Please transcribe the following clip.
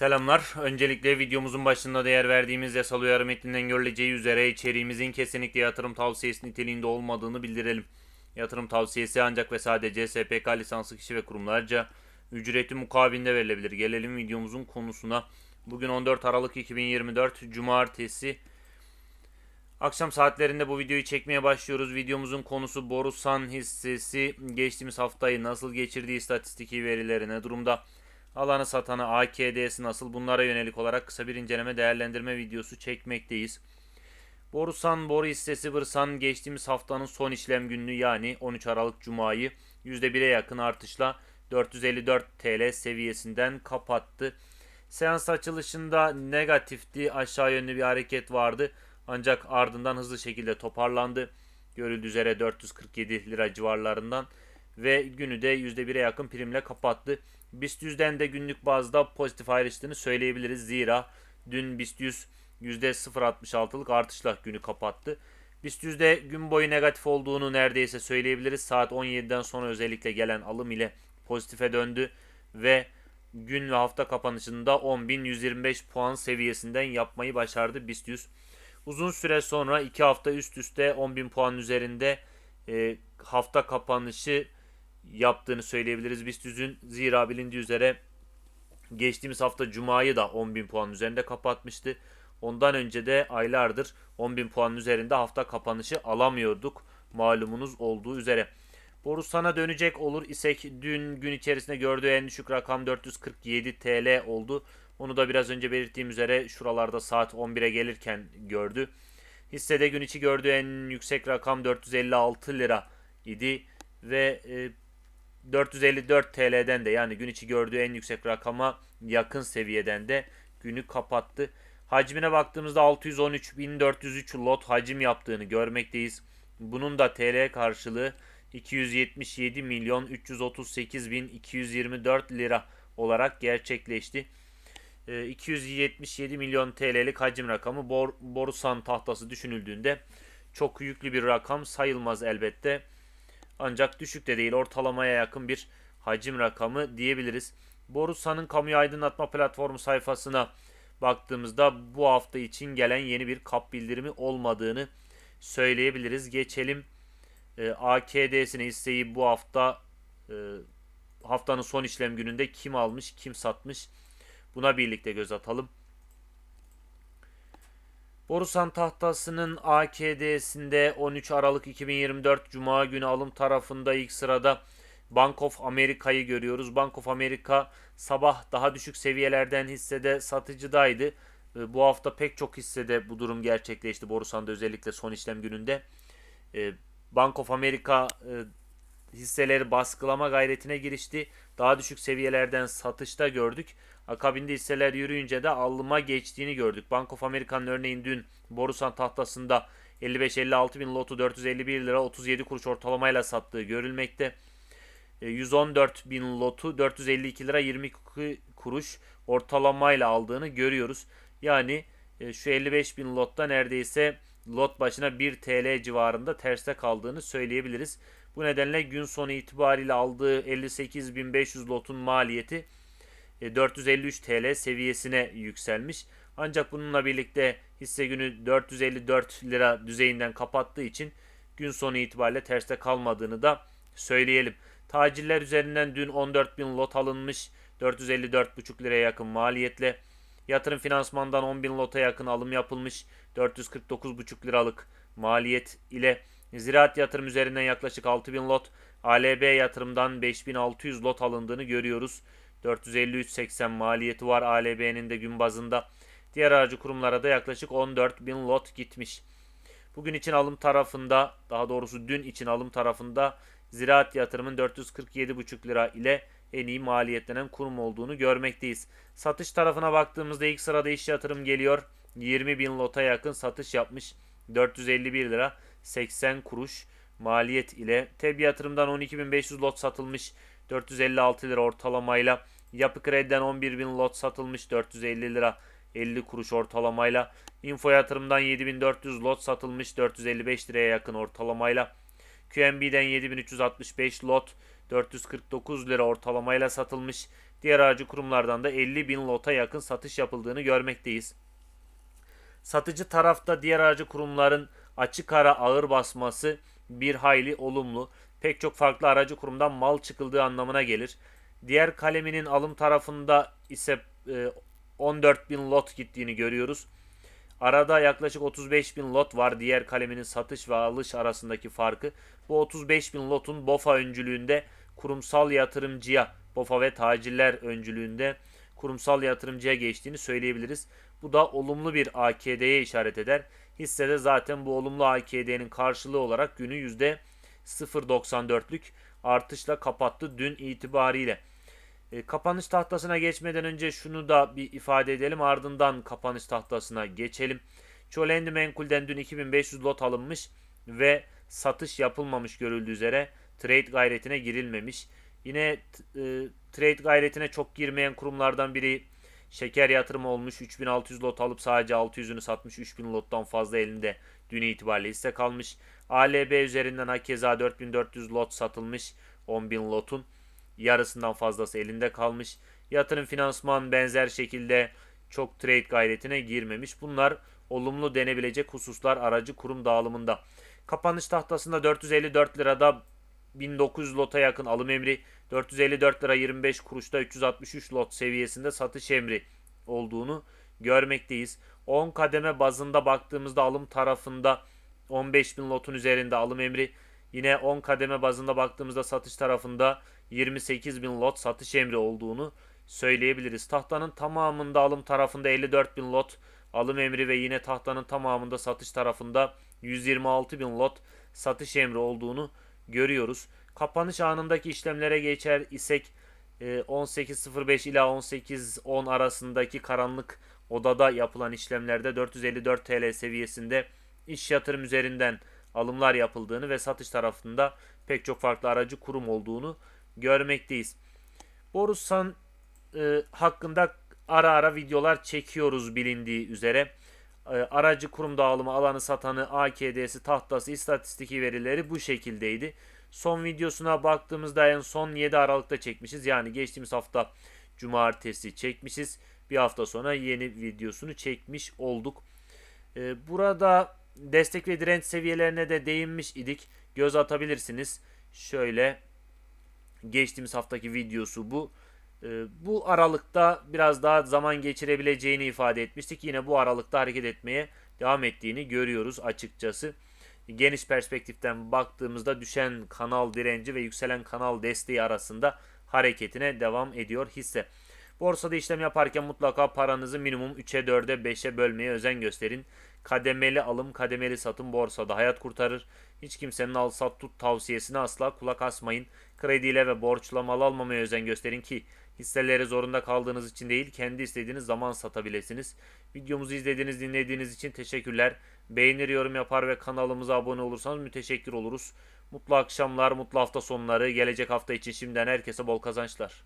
Selamlar. Öncelikle videomuzun başında değer verdiğimiz yasal uyarı metninden görüleceği üzere içeriğimizin kesinlikle yatırım tavsiyesi niteliğinde olmadığını bildirelim. Yatırım tavsiyesi ancak ve sadece SPK lisanslı kişi ve kurumlarca ücreti mukabilinde verilebilir. Gelelim videomuzun konusuna. Bugün 14 Aralık 2024 Cumartesi. Akşam saatlerinde bu videoyu çekmeye başlıyoruz. Videomuzun konusu Borusan hissesi geçtiğimiz haftayı nasıl geçirdiği istatistiki verileri ne durumda? Alanı satanı AKD'si nasıl bunlara yönelik olarak kısa bir inceleme değerlendirme videosu çekmekteyiz. Borusan boru hissesi Bırsan geçtiğimiz haftanın son işlem gününü yani 13 Aralık Cuma'yı %1'e yakın artışla 454 TL seviyesinden kapattı. Seans açılışında negatifti aşağı yönlü bir hareket vardı ancak ardından hızlı şekilde toparlandı. Görüldüğü üzere 447 lira civarlarından ve günü de %1'e yakın primle kapattı. BIST 100'den de günlük bazda pozitif ayrıştığını söyleyebiliriz. Zira dün BIST 100 %0.66'lık artışla günü kapattı. BIST 100'de gün boyu negatif olduğunu neredeyse söyleyebiliriz. Saat 17'den sonra özellikle gelen alım ile pozitife döndü ve gün ve hafta kapanışında 10.125 puan seviyesinden yapmayı başardı BIST 100. Uzun süre sonra 2 hafta üst üste 10.000 puan üzerinde e, hafta kapanışı yaptığını söyleyebiliriz BIST 100'ün. Zira bilindiği üzere geçtiğimiz hafta Cuma'yı da 10.000 puan üzerinde kapatmıştı. Ondan önce de aylardır 10.000 puanın üzerinde hafta kapanışı alamıyorduk malumunuz olduğu üzere. Borusan'a dönecek olur isek dün gün içerisinde gördüğü en düşük rakam 447 TL oldu. Onu da biraz önce belirttiğim üzere şuralarda saat 11'e gelirken gördü. Hissede gün içi gördüğü en yüksek rakam 456 lira idi ve e, 454 TL'den de yani gün içi gördüğü en yüksek rakama yakın seviyeden de günü kapattı. Hacmine baktığımızda 613.403 lot hacim yaptığını görmekteyiz. Bunun da TL karşılığı 277 milyon 338 bin 224 lira olarak gerçekleşti. 277 milyon TL'lik hacim rakamı Bor Borusan tahtası düşünüldüğünde çok yüklü bir rakam sayılmaz elbette. Ancak düşük de değil ortalamaya yakın bir hacim rakamı diyebiliriz. Borusan'ın kamuya aydınlatma platformu sayfasına baktığımızda bu hafta için gelen yeni bir kap bildirimi olmadığını söyleyebiliriz. Geçelim e, AKD'sine hisseyi bu hafta e, haftanın son işlem gününde kim almış kim satmış buna birlikte göz atalım. Borusan tahtasının AKD'sinde 13 Aralık 2024 Cuma günü alım tarafında ilk sırada Bank of America'yı görüyoruz. Bank of America sabah daha düşük seviyelerden hissede satıcıdaydı. Ee, bu hafta pek çok hissede bu durum gerçekleşti. Borusan'da özellikle son işlem gününde. Ee, Bank of America e, hisseleri baskılama gayretine girişti. Daha düşük seviyelerden satışta gördük. Akabinde hisseler yürüyünce de allıma geçtiğini gördük. Bank of America'nın örneğin dün Borusan tahtasında 55-56 bin lotu 451 lira 37 kuruş ortalamayla sattığı görülmekte. 114 e, bin lotu 452 lira 22 kuruş ortalamayla aldığını görüyoruz. Yani e, şu 55 bin lotta neredeyse lot başına 1 TL civarında terste kaldığını söyleyebiliriz. Bu nedenle gün sonu itibariyle aldığı 58.500 lotun maliyeti 453 e, TL seviyesine yükselmiş. Ancak bununla birlikte hisse günü 454 lira düzeyinden kapattığı için gün sonu itibariyle terste kalmadığını da söyleyelim. Taciller üzerinden dün 14 bin lot alınmış 454,5 liraya yakın maliyetle. Yatırım finansmandan 10 bin lota yakın alım yapılmış 449,5 liralık maliyet ile Ziraat yatırım üzerinden yaklaşık 6000 lot, ALB yatırımdan 5600 lot alındığını görüyoruz. 453.80 maliyeti var ALB'nin de gün bazında. Diğer aracı kurumlara da yaklaşık 14.000 lot gitmiş. Bugün için alım tarafında, daha doğrusu dün için alım tarafında ziraat yatırımın 447,5 lira ile en iyi maliyetlenen kurum olduğunu görmekteyiz. Satış tarafına baktığımızda ilk sırada iş yatırım geliyor. 20 bin lota yakın satış yapmış. 451 lira 80 kuruş maliyet ile. TEB yatırımdan 12.500 lot satılmış. 456 lira ortalamayla. Yapı Kredi'den 11.000 lot satılmış 450 lira 50 kuruş ortalamayla. Info yatırımdan 7400 lot satılmış 455 liraya yakın ortalamayla. QNB'den 7365 lot 449 lira ortalamayla satılmış. Diğer aracı kurumlardan da 50 bin lota yakın satış yapıldığını görmekteyiz. Satıcı tarafta diğer aracı kurumların açık ara ağır basması bir hayli olumlu. Pek çok farklı aracı kurumdan mal çıkıldığı anlamına gelir. Diğer kaleminin alım tarafında ise e, 14 bin lot gittiğini görüyoruz. Arada yaklaşık 35 bin lot var diğer kaleminin satış ve alış arasındaki farkı. Bu 35 bin lotun BOFA öncülüğünde kurumsal yatırımcıya, BOFA ve tacirler öncülüğünde kurumsal yatırımcıya geçtiğini söyleyebiliriz. Bu da olumlu bir AKD'ye işaret eder. Hissede zaten bu olumlu AKD'nin karşılığı olarak günü %0.94'lük artışla kapattı dün itibariyle. E, kapanış tahtasına geçmeden önce şunu da bir ifade edelim ardından kapanış tahtasına geçelim. Çolendi Menkul'den dün 2500 lot alınmış ve satış yapılmamış görüldüğü üzere trade gayretine girilmemiş. Yine e, trade gayretine çok girmeyen kurumlardan biri şeker yatırımı olmuş. 3600 lot alıp sadece 600'ünü satmış. 3000 lottan fazla elinde dün itibariyle hisse kalmış. ALB üzerinden hakeza 4400 lot satılmış. 10.000 lotun yarısından fazlası elinde kalmış. Yatırım finansman benzer şekilde çok trade gayretine girmemiş. Bunlar olumlu denebilecek hususlar aracı kurum dağılımında. Kapanış tahtasında 454 lirada 1900 lota yakın alım emri, 454 lira 25 kuruşta 363 lot seviyesinde satış emri olduğunu görmekteyiz. 10 kademe bazında baktığımızda alım tarafında 15 bin lotun üzerinde alım emri, yine 10 kademe bazında baktığımızda satış tarafında 28 bin lot satış emri olduğunu söyleyebiliriz. Tahtanın tamamında alım tarafında 54 bin lot alım emri ve yine tahtanın tamamında satış tarafında 126 bin lot satış emri olduğunu görüyoruz. Kapanış anındaki işlemlere geçer isek 18.05 ila 18.10 arasındaki karanlık odada yapılan işlemlerde 454 TL seviyesinde iş yatırım üzerinden alımlar yapıldığını ve satış tarafında pek çok farklı aracı kurum olduğunu görmekteyiz. Borusan e, hakkında ara ara videolar çekiyoruz bilindiği üzere. E, aracı kurum dağılımı alanı satanı, AKD'si, tahtası, istatistiki verileri bu şekildeydi. Son videosuna baktığımızda en son 7 Aralık'ta çekmişiz. Yani geçtiğimiz hafta cumartesi çekmişiz. Bir hafta sonra yeni videosunu çekmiş olduk. E, burada destek ve direnç seviyelerine de değinmiş idik. Göz atabilirsiniz. Şöyle geçtiğimiz haftaki videosu bu. Ee, bu aralıkta biraz daha zaman geçirebileceğini ifade etmiştik. Yine bu aralıkta hareket etmeye devam ettiğini görüyoruz açıkçası. Geniş perspektiften baktığımızda düşen kanal direnci ve yükselen kanal desteği arasında hareketine devam ediyor hisse. Borsada işlem yaparken mutlaka paranızı minimum 3'e 4'e 5'e bölmeye özen gösterin. Kademeli alım, kademeli satım borsada hayat kurtarır. Hiç kimsenin al sat tut tavsiyesine asla kulak asmayın. Krediyle ve borçla mal almamaya özen gösterin ki hisseleri zorunda kaldığınız için değil kendi istediğiniz zaman satabilirsiniz. Videomuzu izlediğiniz dinlediğiniz için teşekkürler. Beğenir yorum yapar ve kanalımıza abone olursanız müteşekkir oluruz. Mutlu akşamlar, mutlu hafta sonları. Gelecek hafta için şimdiden herkese bol kazançlar.